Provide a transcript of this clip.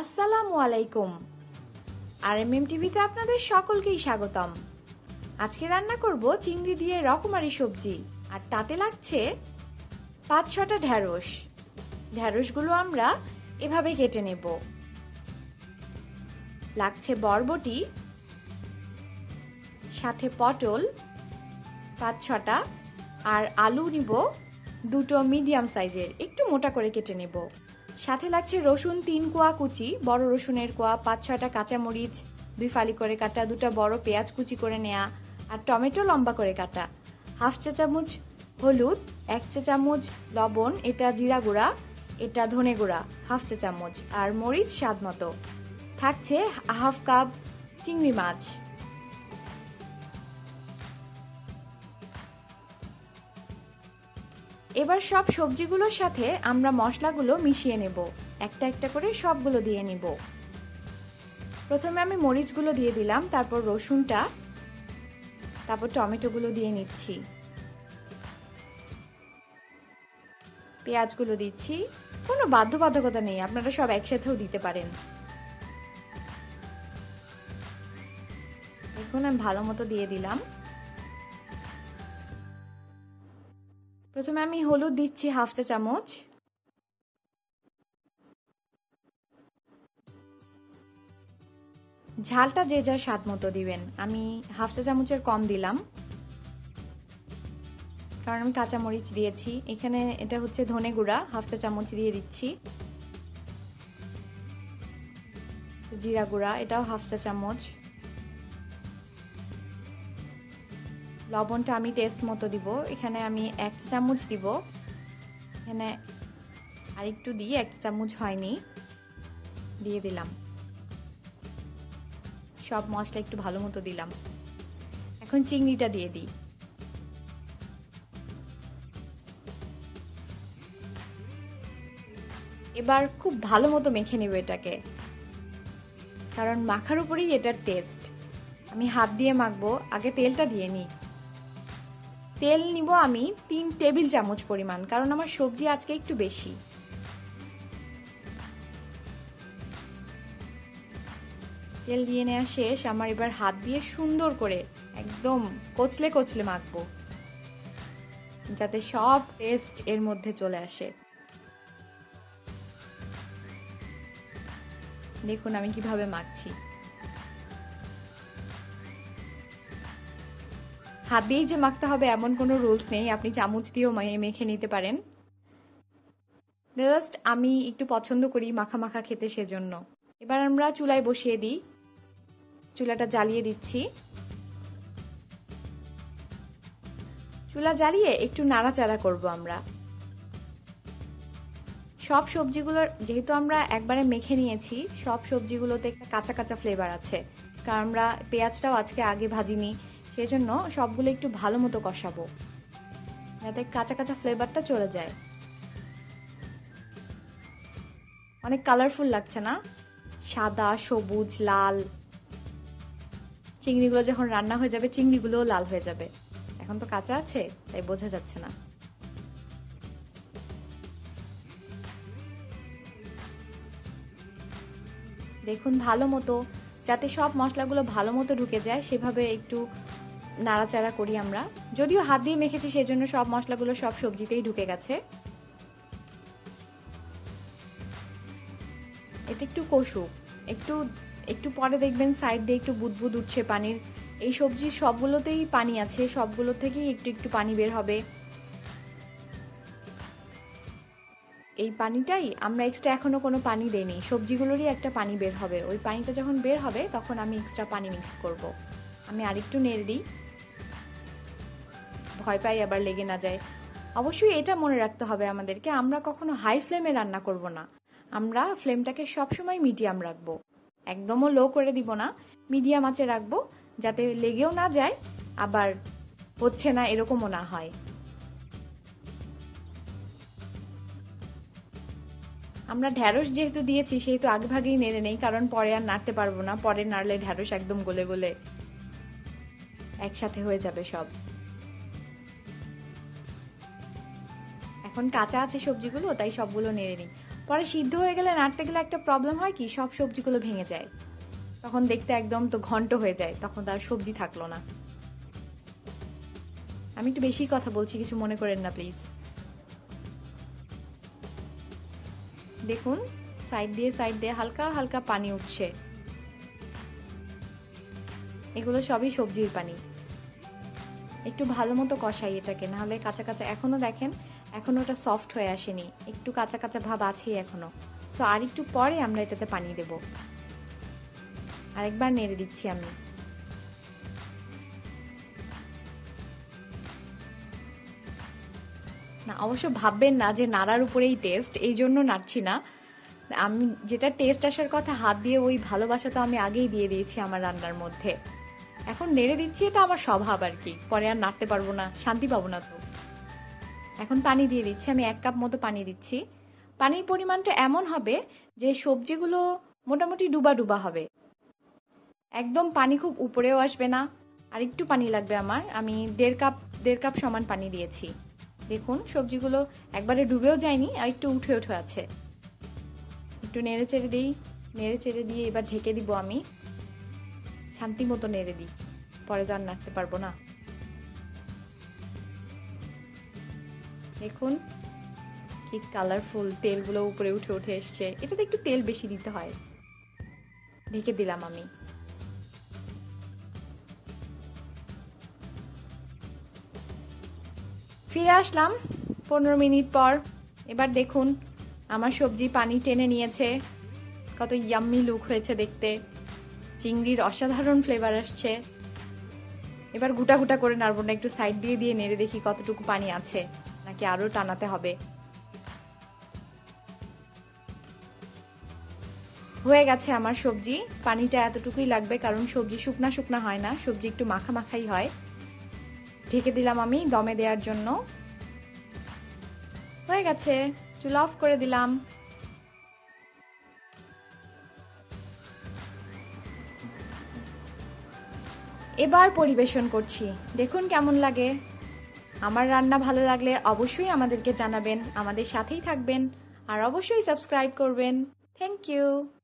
আসসালামু আলাইকুম। আর M M টিভিতে আপনাদের সকলকেই স্বাগতম। আজকে রান্না করব চিংড়ি দিয়ে রকমারি সবজি, আর তাতে লাগছে পাঁচ ছটা ঢ্যাঁড়স। ঢ্যাঁড়সগুলো আমরা এভাবে কেটে নেব। লাগছে বরবটি, সাথে পটল, পাঁচ ছটা, আর আলু নিব দুটো মিডিয়াম সাইজের, একটু মোটা করে কেটে নেব। সাথে লাগছে রসুন, তিন কোয়া কুচি, বড় রসুনের কোয়া, পাঁচ, ছয়টা কাঁচামরিচ, দুই ফালি করে কাটা, দুটা বড় পেঁয়াজ কুচি করে নেওয়া আর টমেটো লম্বা করে কাটা। হাফ চা চামচ হলুদ, এক চা চামচ লবণ, এটা জিরা গুঁড়া, এটা ধনে গুঁড়া, হাফ চা চামচ, আর মরিচ স্বাদ মতো। থাকছে হাফ কাপ চিংড়ি মাছ। এবার সব সবজিগুলোর সাথে আমরা মশলাগুলো মিশিয়ে নেব। একটা একটা করে সবগুলো দিয়ে নিব। প্রথমে আমি মরিচগুলো দিয়ে দিলাম, তারপর রসুনটা, তারপর টমেটোগুলো দিয়ে নিচ্ছি। পেঁয়াজগুলো দিচ্ছি। কোনো বাধ্যবাধকতা নেই, আপনারা সব একসাথেও দিতে পারেন। এখন আমি ভালো মতো দিয়ে দিলাম। প্রথমে আমি হলুদ দিচ্ছি হাফ চা চামচ। ঝালটা যে যার স্বাদ মতো দিবেন। আমি হাফ চা চামচের কম দিলাম। কারণ আমি কাঁচামরিচ দিয়েছি। এখানে এটা হচ্ছে ধনে গুঁড়া, হাফ চা চামচ দিয়ে দিচ্ছি। জিরা গুঁড়া, এটাও হাফ চা চামচ। লবণটা আমি টেস্ট মতো দিব। এখানে আমি এক চামচ দিব। এখানে আরেকটু দিই এক চামচ হয়নি। দিয়ে দিলাম। সব মশলা একটু ভালো মতো দিলাম। এখন চিংড়িটা দিয়ে দিই। এবার খুব ভালো মতো মেখে নেব এটাকে। কারণ মাখার উপরেই এটার টেস্ট আমি হাত দিয়ে মাখবো, আগে তেলটা দিয়ে নিই। তেল নিব আমি তিন টেবিল চামচ পরিমাণ, কারণ আমার সবজি আজকে একটু বেশি। তেল দিয়ে নেওয়া শেষ, আমার এবার হাত দিয়ে সুন্দর করে একদম কচলে কচলে মাখবো, যাতে সব টেস্ট এর মধ্যে চলে আসে। দেখুন আমি কীভাবে মাখছি। হাত দিয়েই যে মাখতে হবে এমন কোনো রুলস নেই। আপনি চামচ দিয়েও মেখে নিতে পারেন। জাস্ট আমি একটু পছন্দ করি মাখা মাখা খেতে সেজন্য। এবার আমরা চুলায় বসিয়ে দিই। চুলাটা জ্বালিয়ে দিচ্ছি। চুলা জ্বালিয়ে একটু নাড়াচাড়া করব আমরা। সব সবজিগুলোর যেহেতু আমরা একবারে মেখে নিয়েছি, সব সবজিগুলোতে একটা কাঁচা কাঁচা ফ্লেভার আছে। কারণ আমরা পেঁয়াজটাও আজকে আগে ভাজিনি। সেজন্য সবগুলো একটু ভালো মতো কষাবো। যাতে কাঁচা কাঁচা ফ্লেভারটা চলে যায়। অনেক কালারফুল লাগছে না? সাদা, সবুজ, লাল। চিংড়িগুলো যখন রান্না হয়ে যাবে, চিংড়িগুলোও লাল হয়ে যাবে। এখন তো কাঁচা আছে, তাই বোঝা যাচ্ছে না। দেখুন ভালো মতো, যাতে সব মশলাগুলো ভালো মতো ঢুকে যায়, সেভাবে একটু নাড়াচাড়া করি আমরা। যদিও হাত দিয়ে মেখেছি, সেজন্য সব মশলাগুলো সব সবজিতেই ঢুকে গেছে। এটা একটু কষুক একটু একটু পরে দেখবেন সাইড দিয়ে একটু বুদবুদ উঠছে পানির। এই সবজি সবগুলোতেই পানি আছে, সবগুলো থেকেই একটু একটু পানি বের হবে। এই পানিটাই আমরা এক্সট্রা এখনও কোনো পানি দেইনি। সবজিগুলোরই একটা পানি বের হবে। ওই পানিটা যখন বের হবে, তখন আমি এক্সট্রা পানি মিক্স করব। আমি আরেকটু নেড়ে দিই। ভয় পাই, আবার লেগে না যায়। অবশ্যই এটা মনে রাখতে হবে আমাদেরকে, আমরা কখনো হাই ফ্লেমে রান্না করব না। আমরা ফ্লেমটাকে সবসময় মিডিয়াম রাখব। একদমও লো করে দিব না মিডিয়াম আঁচে রাখব, যাতে লেগেও না যায়, আবার হচ্ছে না, এরকমও না হয়। আমরা ঢ্যাঁড়স যেহেতু দিয়েছি সেহেতু আগে ভাগেই নেড়ে নেই, কারণ পরে আর নাড়তে পারব না। পরে নাড়লে ঢ্যাঁড়স একদম গলে গলে একসাথে হয়ে যাবে সব। এখন কাঁচা আছে সবজিগুলো, তাই সবগুলো নেড়ে নিই। পরে সিদ্ধ হয়ে গেলে নাড়তে গেলে একটা প্রবলেম হয় কি, সব সবজিগুলো ভেঙে যায়। তখন দেখতে একদম তো ঘন্ট হয়ে যায়, তখন তার সবজি থাকল না। আমি একটু বেশি কথা বলছি, কিছু মনে করেন না প্লিজ দেখুন সাইড দিয়ে সাইড দিয়ে হালকা হালকা পানি উঠছে। এগুলো সবই সবজির পানি। একটু ভালো মতো কষাই এটাকে, নাহলে কাঁচা কাঁচা, এখনও দেখেন এখনও ওটা সফট হয়ে আসেনি। একটু কাঁচা কাঁচা ভাব আছেই এখনও। সো আর একটু পরে আমরা এটাতে পানি দেব। আরেকবার নেড়ে দিচ্ছি আমি। না, অবশ্য ভাববেন না যে নাড়ার উপরেই টেস্ট এই জন্য নাড়ছি না। আমি যেটা টেস্ট আসার কথা, হাত দিয়ে ওই ভালোবাসা তো আমি আগেই দিয়ে দিয়েছি আমার রান্নার মধ্যে। এখন নেড়ে দিচ্ছি, এটা আমার স্বভাব আর কি। পরে আর নাড়তে পারব না, শান্তি পাবো না তো। এখন পানি দিয়ে দিচ্ছি, আমি এক কাপ মতো পানি দিচ্ছি। পানির পরিমাণটা এমন হবে যে সবজিগুলো মোটামুটি ডুবা ডুবা হবে। একদম পানি খুব উপরেও আসবে না, আর একটু পানি লাগবে আমার। আমি দেড় কাপ দেড় কাপ সমান পানি দিয়েছি। দেখুন, সবজিগুলো একবারে ডুবেও যায়নি, আর একটু উঠে উঠে আছে। একটু নেড়ে চেড়ে দিই, নেড়ে চেড়ে দিয়ে এবার ঢেকে দিব আমি। শান্তি মতো নেড়ে দিই, পরে তো আর নাড়তে পারব না। দেখুন কি কালারফুল তেলগুলো উপরে উঠে উঠে এসছে। এটাতে একটু তেল বেশি দিতে হয়। ঢেকে দিলাম আমি। ফিরে আসলাম পনেরো মিনিট পর। এবার দেখুন আমার সবজি পানি টেনে নিয়েছে। কত ইয়াম্মি লুক হয়েছে দেখতে। চিংড়ির অসাধারণ ফ্লেভার আসছে। এবার গুটা গুটা করে নাড়বো না, একটু সাইড দিয়ে দিয়ে নেড়ে দেখি কতটুকু পানি আছে। নাকি আরও টানাতে হবে। হয়ে গেছে আমার সবজি। পানিটা এতটুকুই লাগবে কারণ সবজি শুকনা শুকনা হয় না, সবজি একটু মাখা মাখাই হয়। ঢেকে দিলাম আমি দমে দেওয়ার জন্য। হয়ে গেছে, চুলা অফ করে দিলাম। এবার পরিবেশন করছি। দেখুন কেমন লাগে। আমার রান্না ভালো লাগলে অবশ্যই আমাদেরকে জানাবেন, আমাদের সাথেই থাকবেন, আর অবশ্যই সাবস্ক্রাইব করবেন। Thank you